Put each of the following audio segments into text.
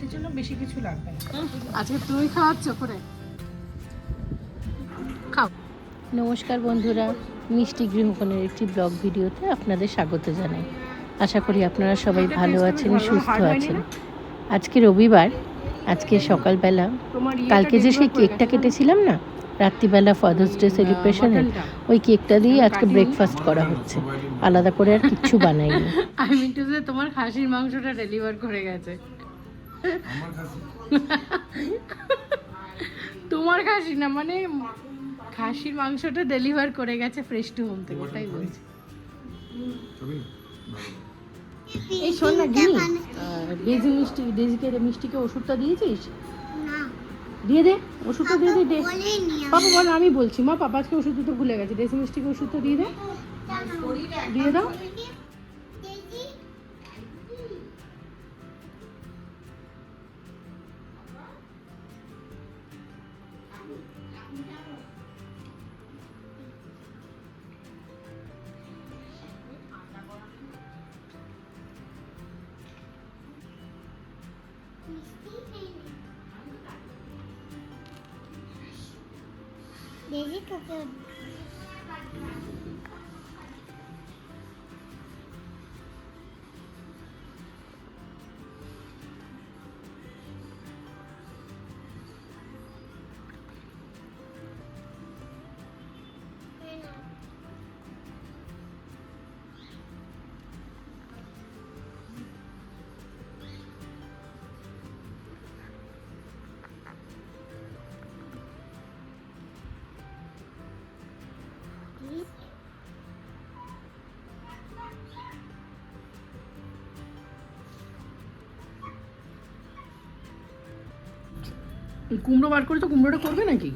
মিষ্টির জন্য বেশি কিছু লাগবে আজকে তুমি খাওয়াচ্ছ করে? খাও। নমস্কার বন্ধুরা মিষ্টি গৃহকোণের একটি ব্লগ ভিডিওতে আপনাদের স্বাগত জানাই। আশা করি আপনারা সবাই ভালো আছেন সুস্থ আছেন। আজকে রবিবার আজকে সকালবেলা কালকে যে সেই কেকটা কেটেছিলাম না রাত্রিবেলা ফাদার্স ডে সেলিব্রেশনের মটনটা। ওই কেকটা দিয়ে আজকে ব্রেকফাস্ট করা হচ্ছে। আলাদা করে আর কিচ্ছু বানাইনি। আই মিন টু তোমার খাসির মাংসটা ডেলিভার করে গেছে। তোমার খাসি না মানে খাসির মাংসটা ডেলিভার করে গেছে ফ্রেশ টু হোম থেকে ওটাই বলছি। এই শোন না গিনি ডেজি মিষ্টি ডেজিকে মিষ্টিকে ওষুধটা দিয়েছিস? দিয়ে দে ওষুধটা দিয়ে দে পাপা বল আমি বলছি মা পাপা আজকে ওষুধ দিতে ভুলে গেছে ডেজি মিষ্টিকে ওষুধটা দিয়ে দে। দিয়ে দাও। কুমড়ো বার করে তো কুমড়োটা করবে নাকি?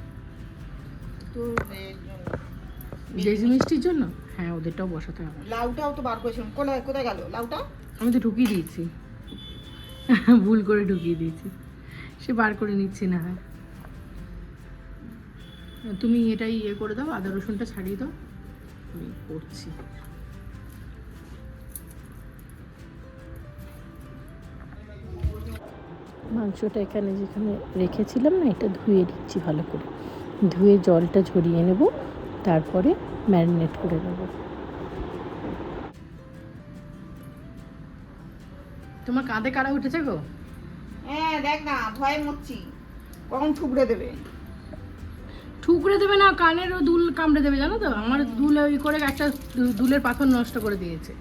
ডেজি মিষ্টির জন্য? হ্যাঁ ওদেরটাও বসাতে হবে। লাউটাও তো বার করেছিলাম। কোথায় কোথায় গেল? লাউটা? আমি তো ঢুকিয়ে দিয়েছি। ভুল করে ঢুকিয়ে দিয়েছি। সে বার করে নিচ্ছি না। হয় তুমি এটাই ইয়ে করে দাও আদা রসুনটা ছাড়িয়ে দাও। আমি করছি। মাংসটা এখানে যেখানে রেখেছিলাম না এটা ধুয়ে দিচ্ছি ভালো করে। ধুয়ে জলটা ঝরিয়ে নেব তারপরে ম্যারিনেট করে নেব। তোমার কাঁধে কারা উঠেছে গো? হ্যাঁ দেখ না ভয়ে মরছি। কখন ঠুকরে দেবে? ঠুকরে দেবে না কানেরও দুল কামড়ে দেবে জানো তো? আমার দুল ওই করে একটা দুলের পাথর নষ্ট করে দিয়েছে।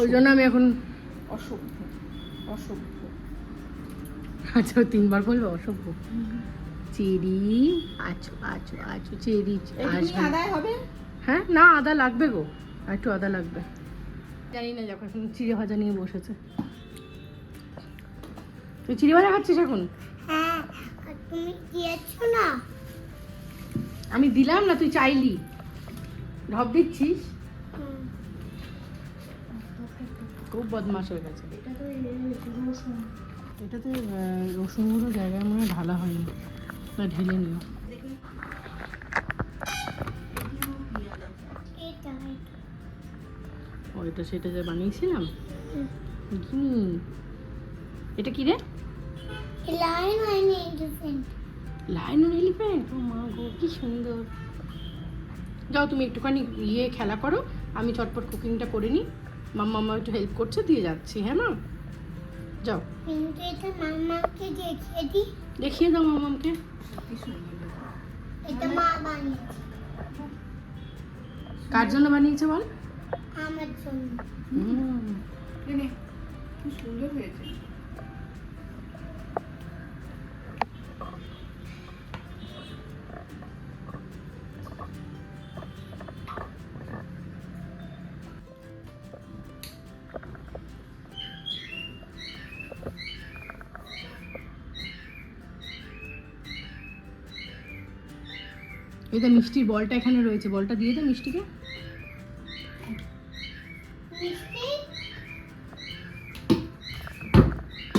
ওই জন্য আমি এখন অসুখ। অসভ্য আচ্ছা তিনবার বলব? অসভ্য। চেরি আছো আছো আছো চেরি আসবে হ্যাঁ না আদা লাগবে গো। একটু আদা লাগবে। জানি না যখন চিড়ে ভাজা নিয়ে বসেছে। তুই চিড়ে ভাজা খাচ্ছিস এখন? হ্যাঁ তুমি দিয়েছ না? আমি দিলাম না তুই চাইলি। ঢপ দিচ্ছিস? খুব বদমাস হয়ে গেছে। এটা তো এটাতে রসুনগুলো জায়গায় মনে ঢালা হয়নি না ঢেলে নিও। এটা এটা। ও এটা সেটা যে বানিয়েছিলাম? হুম। এটা কি রে? Line different line elephant? ও মা গো কি সুন্দর। যাও তুমি একটুখানি ইয়ে খেলা করো আমি চটপট কুকিংটা করে নিই। মাম্মা মাম্মা একটু হেল্প করছে দিয়ে যাচ্ছি হ্যাঁ মা? যাও। কিন্তু এটা মামাকে দেখিয়ে দিই। দেখিয়ে দাও মামাকে এটা মা বানিয়েছে। কার জন্য বানিয়েছে বল? আমার জন্য। হুম, কি সুন্দর হয়েছে। তো মিষ্টির বলটা এখানে রয়েছে বলটা দিয়ে দে মিষ্টিকে।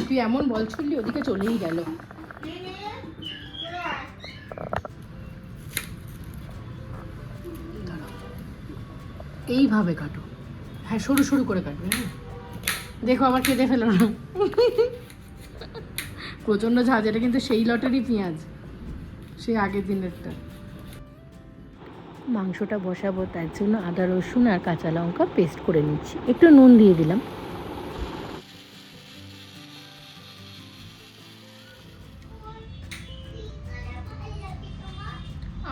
তুই এমন বল ছুড়লি ওদিকে চলেই গেল। এইভাবে কাটো। হ্যাঁ সরু সরু করে কাটবে হ্যাঁ। দেখো আবার কেটে ফেলো না। প্রচণ্ড ঝাঁজ এটা কিন্তু সেই লটেরই পেঁয়াজ। সেই আগের দিনেরটা। মাংসটা বসাবো, তার জন্য আদা, রসুন আর কাঁচা লঙ্কা পেস্ট করে নিচ্ছি। একটু নুন দিয়ে দিলাম।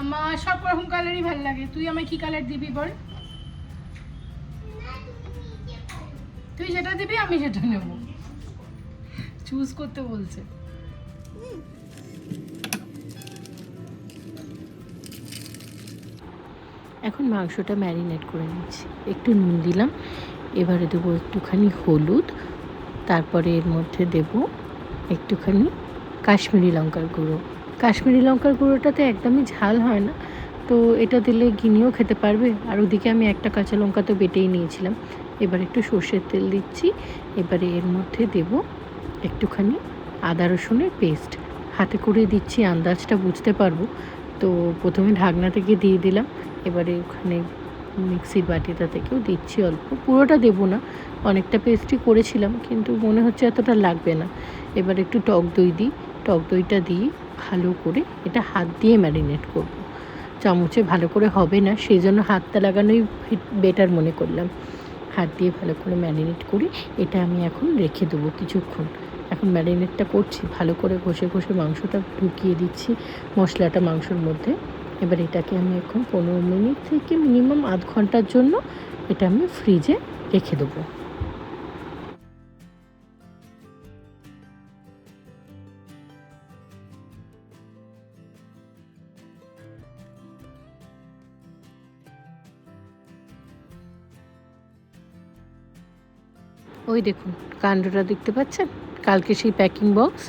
আমার সব রকম কালারই ভালো লাগে। তুই আমায় কি কালার দিবি বল? তুই যেটা দিবি, আমি সেটা নেব। চুজ করতে বলছে। এখন মাংসটা ম্যারিনেট করে নিচ্ছি। একটু নুন দিলাম, এবারে দেবো একটুখানি হলুদ, তারপরে এর মধ্যে দেব একটুখানি কাশ্মীরি লঙ্কার গুঁড়ো। কাশ্মীরি লঙ্কার গুঁড়োটাতে একদমই ঝাল হয় না, তো এটা দিলে গিনিও খেতে পারবে। আর ওদিকে আমি একটা কাঁচা লঙ্কা তো বেটেই নিয়েছিলাম। এবার একটু সর্ষের তেল দিচ্ছি, এবারে এর মধ্যে দেব একটুখানি আদা রসুনের পেস্ট। হাতে করে দিচ্ছি, আন্দাজটা বুঝতে পারব। তো প্রথমে ঢাকনা থেকে দিয়ে দিলাম এবারে ওখানে মিক্সির বাটিটা থেকেও দিচ্ছি অল্প। পুরোটা দেবো না, অনেকটা পেস্টই করেছিলাম, কিন্তু মনে হচ্ছে এতটা লাগবে না। এবার একটু টক দই দিই, টক দইটা দিয়ে ভালো করে এটা হাত দিয়ে ম্যারিনেট করব। চামচে ভালো করে হবে না সেই জন্য হাতটা লাগানোই বেটার মনে করলাম। হাত দিয়ে ভালো করে ম্যারিনেট করে এটা আমি এখন রেখে দেবো কিছুক্ষণ। এখন ম্যারিনেটটা করছি, ভালো করে ঘষে ঘষে মাংসটা ঢুকিয়ে দিচ্ছি, মশলাটা মাংসর মধ্যে। এবার এটাকে আমি এখন পনেরো মিনিট থেকে মিনিমাম আধ ঘণ্টার জন্য এটা আমি ফ্রিজে রেখে দেবো। ওই দেখুন, কাণ্ডটা দেখতে পাচ্ছেন? কালকে সেই প্যাকিং বক্স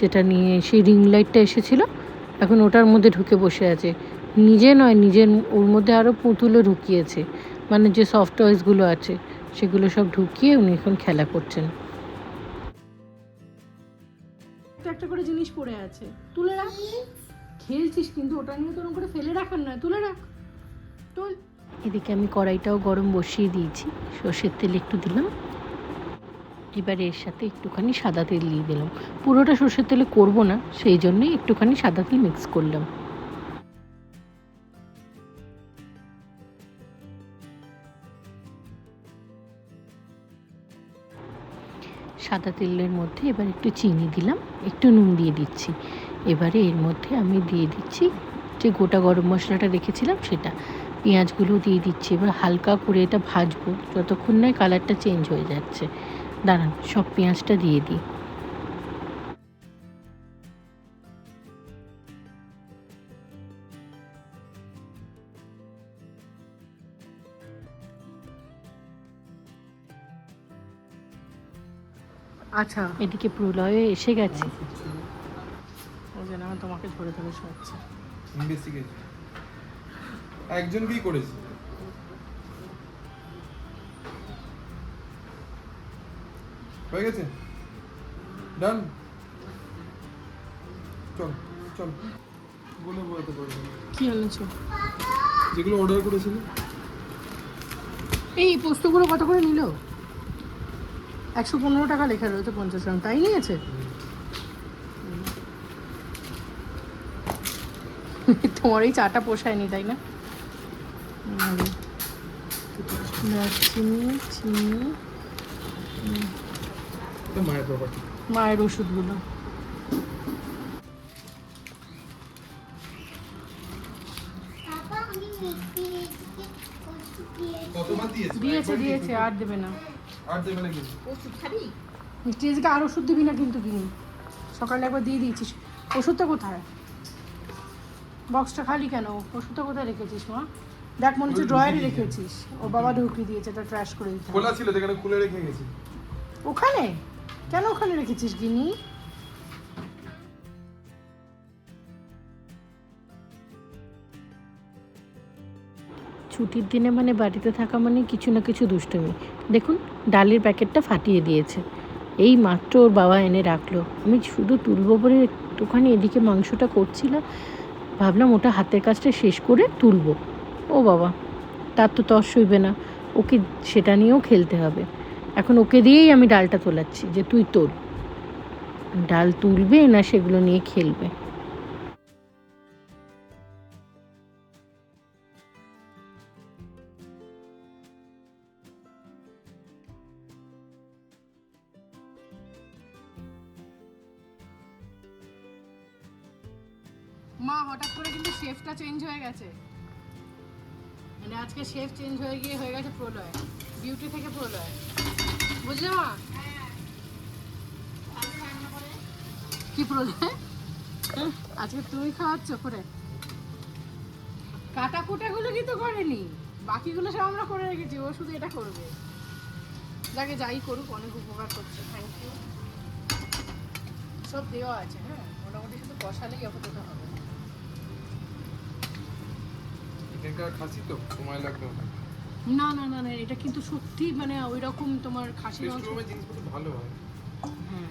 যেটা নিয়ে সেই রিং লাইটটা এসেছিল এখন ওটার মধ্যে ঢুকে বসে আছে। নিজে নয় নিজের ওর মধ্যে আরও পুতুলও ঢুকিয়েছে। মানে যে সফট টয়েসগুলো আছে সেগুলো সব ঢুকিয়ে উনি এখন খেলা করছেন। একটা করে জিনিস পড়ে আছে। তুলে রাখ। খেলছিস কিন্তু ওটা নিয়ে তোরম করে ফেলে রাখার নয়। তুলে রাখ। তুল। এদিকে আমি কড়াইটাও গরম বসিয়ে দিয়েছি। সর্ষের তেল একটু দিলাম। এবার এর সাথে একটুখানি সাদা তেল দিয়ে দিলাম। পুরোটা সর্ষের তেলে করব না, সেই জন্যই একটুখানি সাদা তেল মিক্স করলাম। সাদা তেলের মধ্যে এবার একটু চিনি দিলাম, একটু নুন দিয়ে দিচ্ছি। এবারে এর মধ্যে আমি দিয়ে দিচ্ছি যে গোটা গরম মশলাটা রেখেছিলাম সেটা। পেঁয়াজগুলো দিয়ে দিচ্ছি, এবার হালকা করে এটা ভাজবো, যতক্ষণ নয় কালারটা চেঞ্জ হয়ে যাচ্ছে। দাঁড়ান সব পেঁয়াজটা দিয়ে দিই। আচ্ছা। এদিকে প্রলয় এসে গেছে। ওই জন্য আমার তোমাকে ধরে ধরে শোনাচ্ছে। ইনভেস্টিগেশন একজনকেই করেছি। হয়ে গেছে? ডান চল চল। বলে বলতে পারব কি এনেছো যেগুলো অর্ডার করেছিল? এই পোস্তগুলো কত করে নিল? একশো পনেরো টাকা লেখা রয়েছে পঞ্চাশ গ্রাম তাই নিয়েছে? তোমার এই চাটা পোষায়নি তাই না? চিনি এটা মায়ের প্রপার্টি মায়ের ওষুধগুলো। দিয়েছি। দিয়েছে? দিয়েছে দিয়েছে আর দেবে না। আর দেবে না কিন্তু। ওষুধ খাবি? মিষ্টি আজকে আর ওষুধ দিবি না কিন্তু কিনি। সকালে একবার দিয়ে দিয়েছিস। ওষুধটা কোথায়? বক্সটা খালি কেন? ওষুধটা কোথায় রেখেছিস মা? দেখ মনে হচ্ছে ড্রয়ারে রেখেছিস। ও বাবা ঢুকিয়ে দিয়েছে এটা ট্র্যাশ করে দিতে খোলা ছিল যেখানে খুলে রেখে গেছি। ওখানে? কেন ওখানে রেখেছিস গিনি ছুটির দিনে মানে বাড়িতে থাকা মানে কিছু না কিছু দুষ্টুমি। দেখুন, ডালের প্যাকেটটা ফাটিয়ে দিয়েছে। এই মাত্র ওর বাবা এনে রাখল। আমি শুধু তুলবো বলে একটুখানি এদিকে মাংসটা করছিলাম, ভাবলাম ওটা হাতের কাজটা শেষ করে তুলবো। ও বাবা, তার তো তর সইবে না। ওকে সেটা নিয়েও খেলতে হবে। এখন ওকে দিয়েই আমি ডালটা তোলাচ্ছি যে তুই তোল। ডাল তুলবে না সেগুলো নিয়ে খেলবে। মা, হঠাৎ করে কিন্তু শেফটা চেঞ্জ হয়ে গেছে। মানে আজকে শেফ চেঞ্জ হয়ে গিয়ে হয়ে গেছে প্রলয়। বিউটি থেকে প্রলয় বুঝলে মা? কি প্রলয় আজকে তুমি খাওয়াচ্ছ করে? কাটা কুটাগুলো কিন্তু করেনি। বাকিগুলো সব আমরা করে রেখেছি, ও শুধু এটা করবে। যাকে যাই করুক, অনেক উপকার করছে থ্যাংক ইউ সব দেওয়া আছে হ্যাঁ? মোটামুটি শুধু কষালেই অপতটা হবে। এখানকার খাসি তো, সময় লাগবে না না না না এটা কিন্তু সত্যি মানে ওই রকম তোমার খাসি মাংস ভালো হয়। হ্যাঁ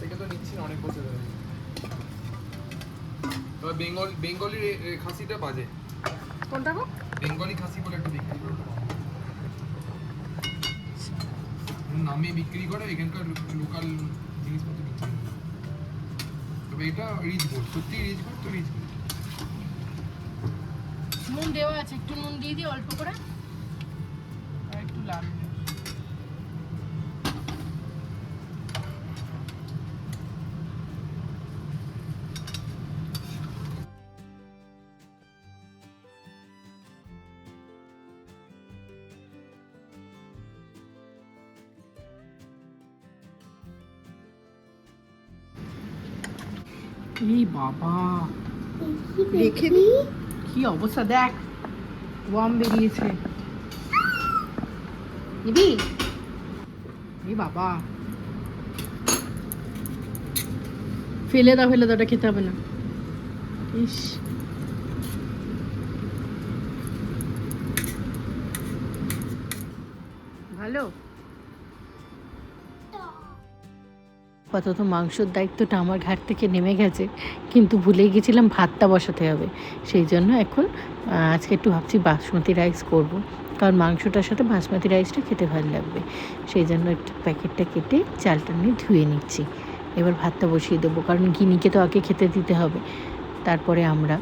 থেকে তো নিচ্ছি অনেক বছর ধরে। তবে বেঙ্গল বেঙ্গলি খাসিটা বাজে। কোনটা গো? বেঙ্গলি খাসি বলে একটা বিক্রি করে। নামে বিক্রি করে এখানকার লোকাল জিনিসপত্র বিক্রি করে। তবে এটা রিচ গোল্ড সত্যি রিচ গোল্ড তো রিচ গোল্ড নুন দেওয়া আছে একটু নুন দিয়ে দিই অল্প করে আর একটু লাল এই বাবা। রেখে দি। কি অবস্থা? দেখ ওয়াম বেরিয়েছে। নিবি? এই বাবা। ফেলে দাও ফেলে দাও, ওটা খেতে হবে না। ইস। ভালো? আপাতত মাংসর দায়িত্বটা আমার ঘাট থেকে নেমে গেছে কিন্তু ভুলেই গেছিলাম ভাতটা বসাতে হবে। সেই জন্য এখন আজকে একটু ভাবছি বাসমতি রাইস করব কারণ মাংসটার সাথে বাসমতি রাইসটা খেতে ভালো লাগবে। সেই জন্য একটু প্যাকেটটা কেটে চালটা নিয়ে ধুয়ে নিচ্ছি। এবার ভাতটা বসিয়ে দেবো কারণ গিনিকে তো আগে খেতে দিতে হবে। তারপরে আমরা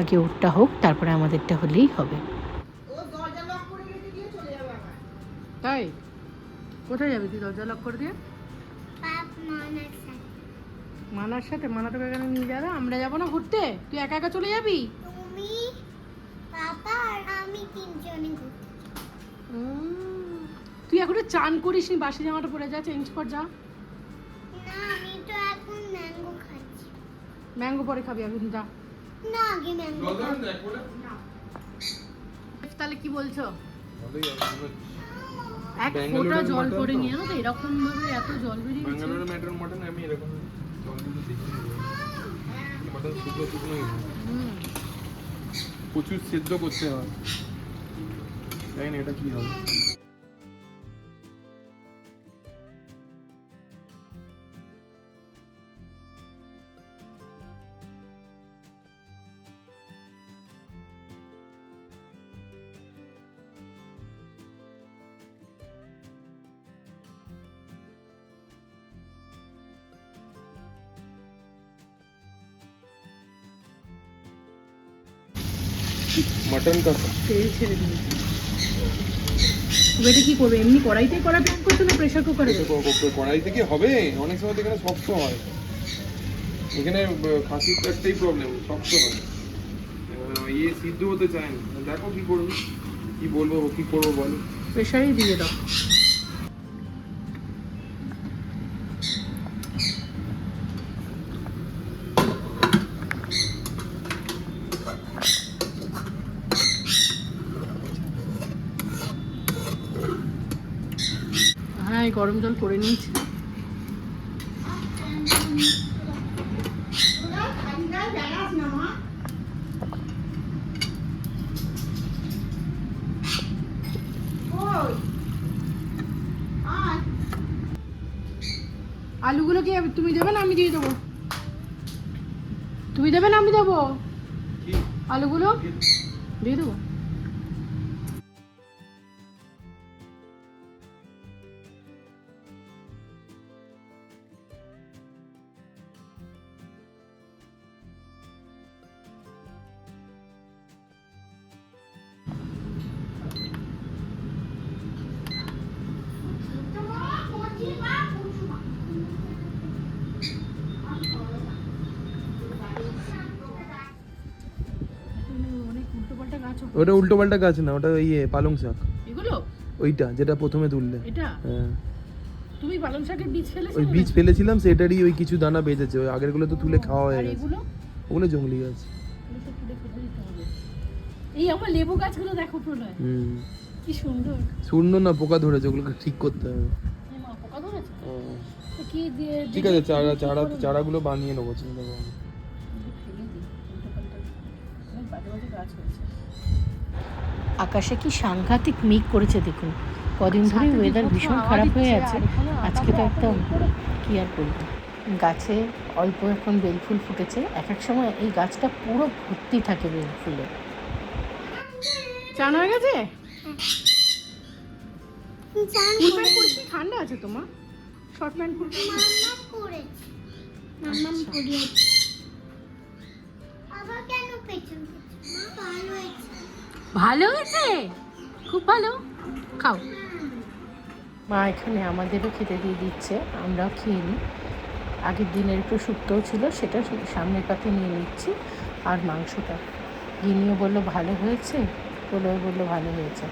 আগে ওরটা হোক তারপরে আমাদেরটা হলেই হবে। তাই? কোথায় যাবি তুই দরজা লক করে দিয়ে? মানার সাথে মানা তোকে এখানে নিয়ে যাবে আমরা যাব না ঘুরতে তুই একা একা চলে যাবি তুমি পাপা আর আমি তিনজনে তুই এখন চান করিস নি বাসি জামাটা পরে যা চেঞ্জ কর যা না আমি তো এখন ম্যাঙ্গো খাচ্ছি ম্যাঙ্গো পরে খাবি এখন যা না আগে ম্যাঙ্গো তাহলে কি বলছো ভালোই এক ফোঁটা জল করে? নিয়ে তো? এরকম ভাবে এত জল বেরিয়ে ব্যাঙ্গালোরের ম্যাটার মটন আমি এরকম দেখি মটন শুকনো শুকনো। প্রচুর সেদ্ধ করতে হয়। তাই না এটা কি হবে। মটন কষা তেল ছেড়ে এটা কি করবে? এমনি কড়াইতে করা প্ল্যান করছ না প্রেসার কুকারে কড়াইতে কি হবে। অনেক সময় এখানে শক্ত হয়। এখানে খাসির একটাই প্রবলেম শক্ত হয়। ইয়ে সিদ্ধ হতে চায় না। দেখো কি করব কি বলব কি করব বলো। প্রেশারই দিয়ে দাও হ্যাঁ এই গরম জল করে নিয়েছি। আলুগুলো কি তুমি দেবে না আমি দিয়ে দেবো? তুমি দেবে না আমি দেবো? আলুগুলো? দিয়ে দেবো। ওটা উল্টো পাল্টা গাছ না ওটা ইয়ে পালং শাক। এগুলো? ওইটা যেটা প্রথমে তুললে। এটা? হ্যাঁ। তুমি পালং শাকের বীজ ফেলেছো ওই বীজ ফেলেছিলাম সেটারই ওই কিছু দানা বেঁচেছে ওই আগেরগুলো তো তুলে খাওয়া হয়ে আর গেছে। এগুলো? ওগুলো জঙ্গলি গাছ। এই আমার লেবু গাছগুলো দেখো প্রলয় হুম। কি সুন্দর। শূন্য না পোকা ধরেছে ওগুলোকে ঠিক করতে হবে। পোকা ধরেছে? কি দিয়ে ঠিক আছে চারা চারা চারাগুলো বানিয়ে নেব চিন্তা করো বাজে বাজে গাছ হয়েছে। আকাশে কি সাংঘাতিক মেঘ করেছে দেখুন। কদিন ধরে ওয়েদার ভীষণ খারাপ হয়ে আছে। আজকে তো একদম কি আর বলব। গাছে অল্প এখন বেলফুল ফুটেছে। এক এক সময় এই গাছটা পুরো ভর্তি থাকে বেলফুলে চান হয়ে গেছে? ঠান্ডা আছে তোমার শর্ট প্যান্ট আবার কেন পেছন পেছন ভালো হয়েছে ভালো হয়েছে? খুব ভালো। খাও। মা এখানে আমাদেরও খেতে দিয়ে দিচ্ছে, আমরাও খেয়ে নিই। আগের দিনের একটু শুক্তও ছিল, সেটা সামনের পাতে নিয়ে নিচ্ছি। আর মাংসটা। গিনিও বলল, ভালো হয়েছে? প্রলয় বলল, ভালো হয়েছে।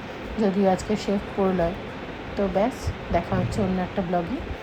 যদিও আজকে শেফ প্রলয় তো ব্যাস, দেখা হচ্ছে অন্য একটা ব্লগে।